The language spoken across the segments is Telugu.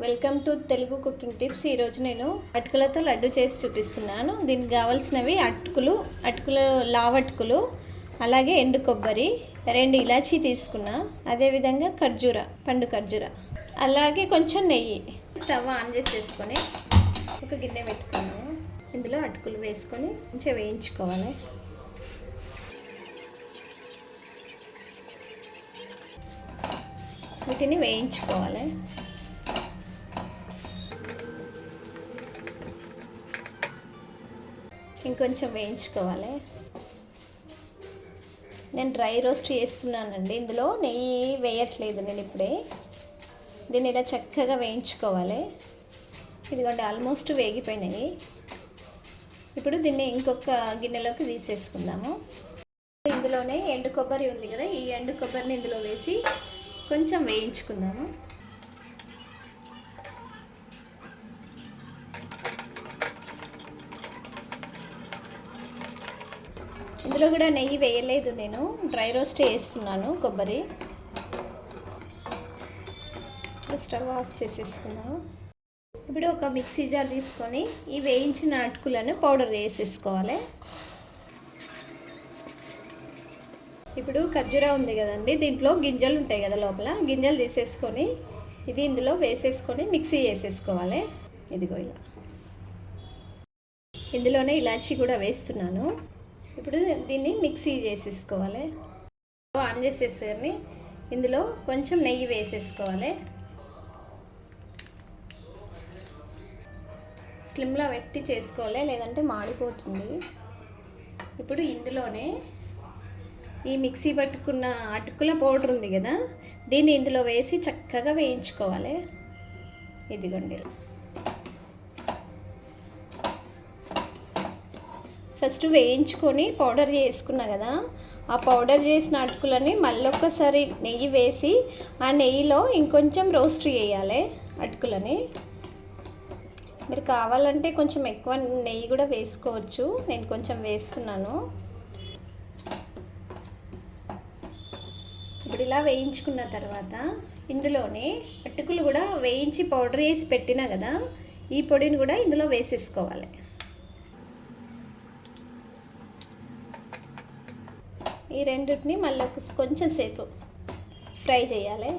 Welcome to Telugu cooking tips. ఈరోజు నేను అటుకులతో లడ్డు చేసి చూపిస్తున్నాను. దీనికి కావాల్సినవి అటుకులు అటుకులు లావటుకులు అలాగే ఎండు కొబ్బరి రెండు ఇలాచీ తీసుకున్నా. అదేవిధంగా ఖర్జూర పండు ఖర్జూర. అలాగే కొంచెం నెయ్యి. స్టవ్ ఆన్ చేసేసుకొని ఒక గిన్నె పెట్టుకున్నాను. ఇందులో అటుకులు వేసుకొని కొంచెం వేయించుకోవాలి. వీటిని వేయించుకోవాలి. ఇంకొంచెం వేయించుకోవాలి. నేను డ్రై రోస్ట్ చేస్తున్నానండి. ఇందులో నెయ్యి వేయట్లేదు నేను ఇప్పుడే. దీన్ని ఇలా చక్కగా వేయించుకోవాలి. ఇదిగోండి ఆల్మోస్ట్ వేగిపోయినాయి. ఇప్పుడు దీన్ని ఇంకొక గిన్నెలోకి తీసేసుకుందాము. ఇందులోనే ఎండు కొబ్బరి ఉంది కదా ఈ ఎండు కొబ్బరిని ఇందులో వేసి కొంచెం వేయించుకుందాము. ఇందులో కూడా నెయ్యి వేయలేదు నేను. డ్రై రోస్ట్ వేస్తున్నాను కొబ్బరి. స్టవ్ ఆఫ్ చేసేసుకున్నాను ఇప్పుడు ఒక మిక్సీ జార్ తీసుకొని ఈ వేయించిన అటుకులను పౌడర్ వేసేసుకోవాలి. ఇప్పుడు ఖర్జూరా ఉంది కదండి దీంట్లో గింజలు ఉంటాయి కదా లోపల. గింజలు తీసేసుకొని ఇది ఇందులో వేసేసుకొని మిక్సీ వేసేసుకోవాలి ఇదిగో ఇలా. ఇందులోనే ఇలాచీ కూడా వేస్తున్నాను. ఇప్పుడు దీన్ని మిక్సీ చేసేసుకోవాలి. ఆన్ చేసేసుకొని ఇందులో కొంచెం నెయ్యి వేసేసుకోవాలి. స్లిమ్లో పెట్టి చేసుకోవాలి లేదంటే మాడిపోతుంది. ఇప్పుడు ఇందులోనే ఈ మిక్సీ పట్టుకున్న అటుకుల పౌడర్ ఉంది కదా దీన్ని ఇందులో వేసి చక్కగా వేయించుకోవాలి. ఇదిగోండి ఫస్ట్ వేయించుకొని పౌడర్ చేసుకున్నా కదా ఆ పౌడర్ చేసిన అటుకులని మళ్ళీ ఒక్కసారి నెయ్యి వేసి ఆ నెయ్యిలో ఇంకొంచెం రోస్ట్ చేయాలి అటుకులని. మీరు కావాలంటే కొంచెం ఎక్కువ నెయ్యి కూడా వేసుకోవచ్చు. నేను కొంచెం వేస్తున్నాను. ఇప్పుడు ఇలా వేయించుకున్న తర్వాత ఇందులోనే అటుకులు కూడా వేయించి పౌడర్ వేసి పెట్టినా కదా ఈ పొడిని కూడా ఇందులో వేసేసుకోవాలి. ఈ రెండింటిని మళ్ళీ ఒక కొంచెం సేపు ఫ్రై చేయాలి.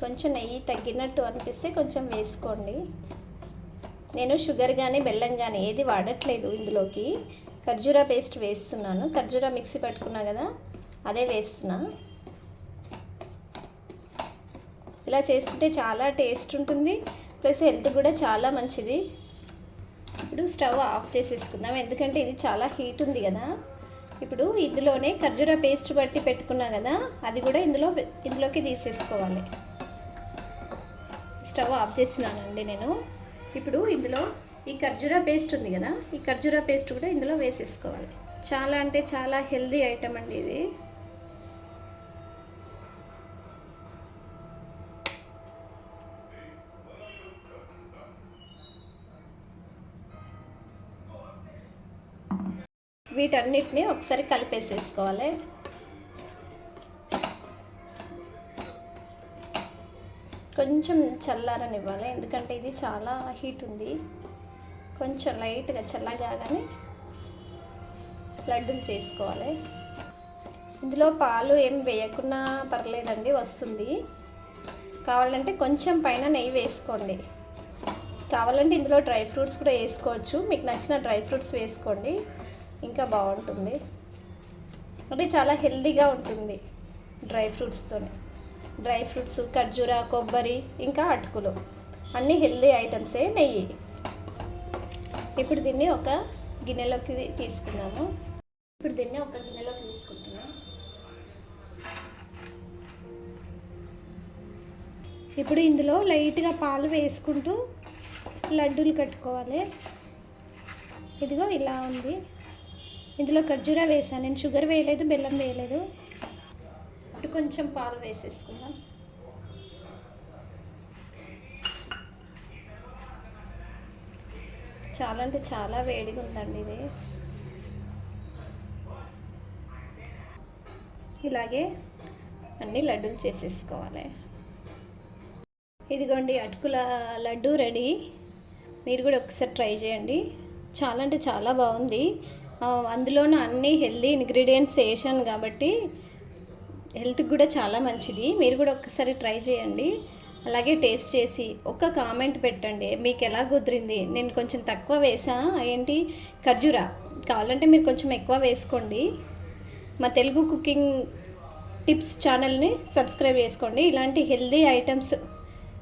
కొంచెం నెయ్యి తగ్గినట్టు అనిపిస్తే కొంచెం వేసుకోండి. నేను షుగర్ కానీ బెల్లం కానీ ఏది వాడట్లేదు ఇందులోకి. ఖర్జూరా పేస్ట్ వేస్తున్నాను. ఖర్జూరా మిక్సీ పట్టుకున్నా కదా అదే వేస్తున్నా. ఇలా చేసుకుంటే చాలా టేస్ట్ ఉంటుంది. ప్లస్ హెల్త్ కూడా చాలా మంచిది. ఇప్పుడు స్టవ్ ఆఫ్ చేసేసుకుందాం. ఎందుకంటే ఇది చాలా హీట్ ఉంది కదా. ఇప్పుడు ఇందులోనే ఖర్జూర పేస్ట్ బట్టి పెట్టుకున్నా కదా అది కూడా ఇందులో ఇందులోకి తీసేసుకోవాలి. స్టవ్ ఆఫ్ చేసినానండి నేను. ఇప్పుడు ఇందులో ఈ ఖర్జూర పేస్ట్ ఉంది కదా ఈ ఖర్జూర పేస్ట్ కూడా ఇందులో వేసేసుకోవాలి. చాలా అంటే చాలా హెల్దీ ఐటమ్ అండి ఇది. వీటన్నిటిని ఒకసారి కలిపేసేసుకోవాలి. కొంచెం చల్లారనివ్వాలి ఎందుకంటే ఇది చాలా హీట్ ఉంది. కొంచెం లైట్గా చల్లగానే లడ్డూలు చేసుకోవాలి. ఇందులో పాలు ఏం వేయకున్నా పర్లేదండి వస్తుంది. కావాలంటే కొంచెం పైన నెయ్యి వేసుకోండి. కావాలంటే ఇందులో డ్రై ఫ్రూట్స్ కూడా వేసుకోవచ్చు. మీకు నచ్చిన డ్రై ఫ్రూట్స్ వేసుకోండి. ఇంకా బాగుంటుంది. అంటే చాలా హెల్దీగా ఉంటుంది డ్రై ఫ్రూట్స్తోనే డ్రై ఫ్రూట్స్ ఖర్జూర కొబ్బరి ఇంకా అటుకులు. అన్నీ హెల్దీ ఐటమ్సే నెయ్యి. ఇప్పుడు దీన్ని ఒక గిన్నెలోకి తీసుకున్నాము ఇప్పుడు దీన్ని ఒక గిన్నెలోకి తీసుకుంటున్నాం. ఇప్పుడు ఇందులో లైట్గా పాలు వేసుకుంటూ లడ్డూలు కట్టుకోవాలి. ఇదిగో ఇలా ఉంది. ఇందులో ఖర్జూరా వేసాను. నేను షుగర్ వేయలేదు బెల్లం వేయలేదు. ఇప్పుడు కొంచెం పాలు వేసేసుకుందాం. చాలా అంటే చాలా వేడిగా ఉందండి ఇది. ఇలాగే అన్ని లడ్డూలు చేసేసుకోవాలి. ఇదిగోండి అటుకుల లడ్డు రెడీ. మీరు కూడా ఒకసారి ట్రై చేయండి. చాలా అంటే చాలా బాగుంది. అందులోనూ అన్ని హెల్దీ ఇంగ్రీడియంట్స్ వేసాను కాబట్టి హెల్త్కి కూడా చాలా మంచిది. మీరు కూడా ఒకసారి ట్రై చేయండి. అలాగే టేస్ట్ చేసి ఒక కామెంట్ పెట్టండి. మీకు ఎలా కుదిరింది? నేను కొంచెం తక్కువ వేసా? ఏంటి? ఖర్జూరా. కావాలంటే మీరు కొంచెం ఎక్కువ వేసుకోండి. మా తెలుగు కుకింగ్ టిప్స్ ఛానల్ని సబ్స్క్రైబ్ చేసుకోండి. ఇలాంటి హెల్దీ ఐటమ్స్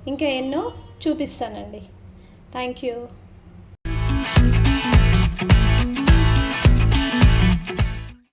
ఇంకా ఎన్నో చూపిస్తానండి. Thank you.